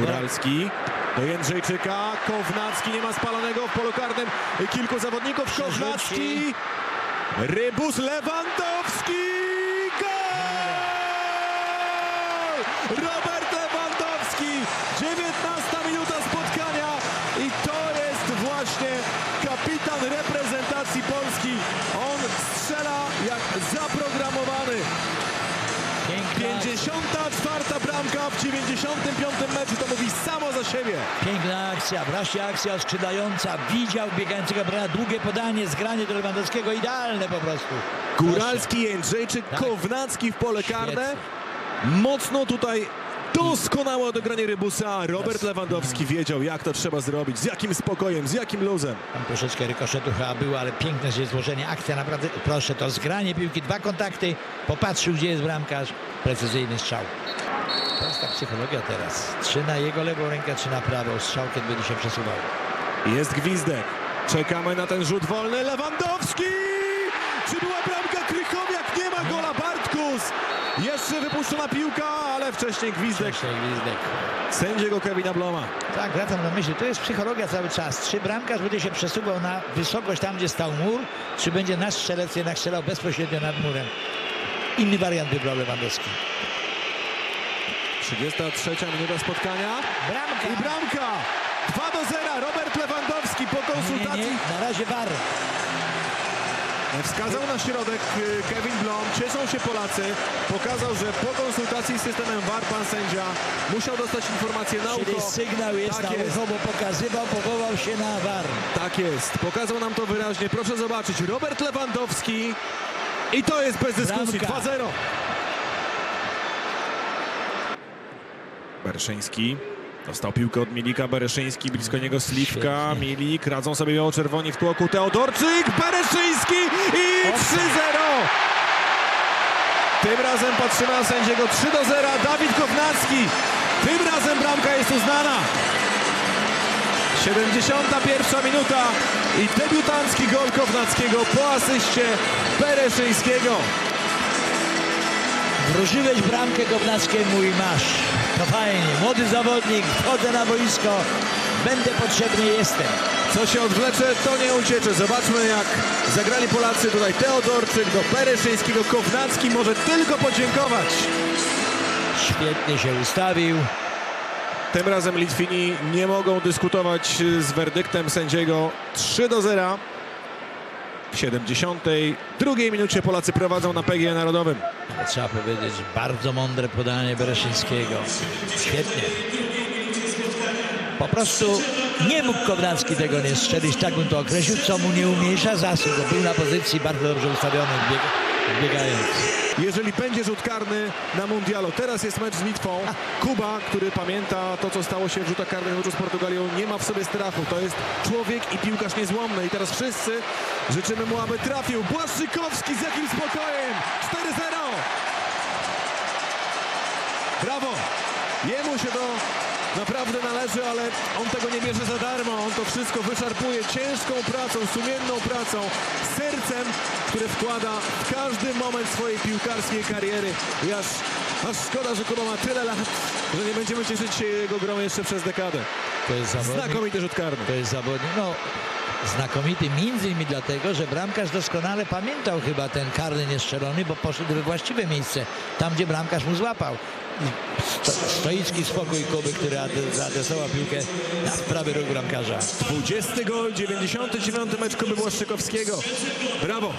Góralski. Do Jędrzejczyka, Kownacki nie ma spalonego w polu karnym. Kilku zawodników, Kownacki, Rybus Lewandowski, gol! Robert Lewandowski, 19 minuta spotkania. I to jest właśnie kapitan reprezentacji Polski. On strzela jak zaprogramowany. Piękna, 54 bramka w 95 meczu, to mówi samo za siebie. piękna akcja, wreszcie akcja oskrzydająca. Widział biegającego brana, długie podanie, zgranie do Lewandowskiego, idealne po prostu. Góralski, Jędrzejczyk, Tak. Kownacki w pole karne. Mocno tutaj doskonałe odegranie Rybusa. Robert Lewandowski wiedział, jak to trzeba zrobić, z jakim spokojem, z jakim luzem. Tam troszeczkę rykoszetu chyba było, ale piękne jest złożenie. Akcja naprawdę, proszę, to zgranie piłki, dwa kontakty, popatrzył gdzie jest bramkarz, precyzyjny strzał. Prosta psychologia teraz. Trzy na jego lewą rękę, trzy na prawą. Strzał, kiedy będzie się przesuwał. Jest gwizdek. Czekamy na ten rzut wolny. Lewandowski! Czy była bramka Krychowiak? Nie ma gola Bartkus! Jeszcze wypuszczona piłka, ale wcześniej gwizdek Wcześniej gwizdek. sędziego Kevina Bloma. Tak, wracam na myśl. To jest psychologia cały czas. Czy bramkarz będzie się przesuwał na wysokość tam, gdzie stał mur, czy będzie nasz strzelec jednak strzelał bezpośrednio nad murem? Inny wariant wybrał Lewandowski. 33 minuta spotkania. Bramka! I bramka! 2 do 0. Robert Lewandowski po Nie, nie, konsultacji nie. Na razie war. Wskazał na środek y, Kevin Blom. Cieszą się Polacy. Pokazał, że po konsultacji z systemem VAR pan sędzia musiał dostać informację na Czyli ucho. sygnał jest Tak na jest. ucho, bo pokazywał, powołał się na war. Tak jest. Pokazał nam to wyraźnie. Proszę zobaczyć. Robert Lewandowski. I to jest bez dyskusji. Bramka. 2-0. Bereszyński. Dostał piłkę od Milika. Bereszyński. Blisko niego Sliwka. Milik. Radzą sobie biało-czerwoni w tłoku. Teodorczyk. Bereszyński. I 3-0. Tym razem patrzymy na sędziego 3 do 0. Dawid Kownacki. Tym razem bramka jest uznana. 71 minuta i debiutancki gol Kownackiego po asyście Bereszyńskiego. Wróżyłeś bramkę Kownackiemu i masz. No fajnie, młody zawodnik, wchodzę na boisko, będę potrzebny, jestem. Co się odwlecze, to nie uciecze. Zobaczmy jak zagrali Polacy tutaj. Teodorczyk do Bereszyńskiego. Kownacki może tylko podziękować. Świetnie się ustawił. Tym razem Litwini nie mogą dyskutować z werdyktem sędziego 3 do 0. W 72 minucie Polacy prowadzą na PGE Narodowym. Trzeba powiedzieć, bardzo mądre podanie Bereszyńskiego. Świetnie. Po prostu nie mógł Kownacki tego nie strzelić, tak bym to określił, co mu nie umniejsza zasług. Był na pozycji bardzo dobrze ustawiony, bieg, biegając. Jeżeli będzie rzut karny na mundialu, teraz jest mecz z Litwą. Kuba, który pamięta to, co stało się w rzutach karnych z Portugalią, nie ma w sobie strachu. To jest człowiek i piłkarz niezłomny. I teraz wszyscy życzymy mu, aby trafił. Błaszczykowski z jakim spokojem! 4-0! Brawo! Jemu się to naprawdę należy, ale on tego nie bierze za darmo. On to wszystko wyczarpuje ciężką pracą, sumienną pracą, sercem, które wkłada w każdy moment swojej piłkarskiej kariery. I aż, aż szkoda, że Kuba ma tyle lat, że nie będziemy cieszyć się jego grą jeszcze przez dekadę. To jest zawodnik. Znakomity rzut karny. To jest zawodnik, no znakomity między innymi dlatego, że bramkarz doskonale pamiętał chyba ten karny niestrzelony, bo poszedł we właściwe miejsce, tam gdzie bramkarz mu złapał. Sto, stoicki spokój Kuby, który zaadresował piłkę na prawy róg bramkarza. 20 gol, 99 mecz Kuby Błaszczykowskiego. Brawo!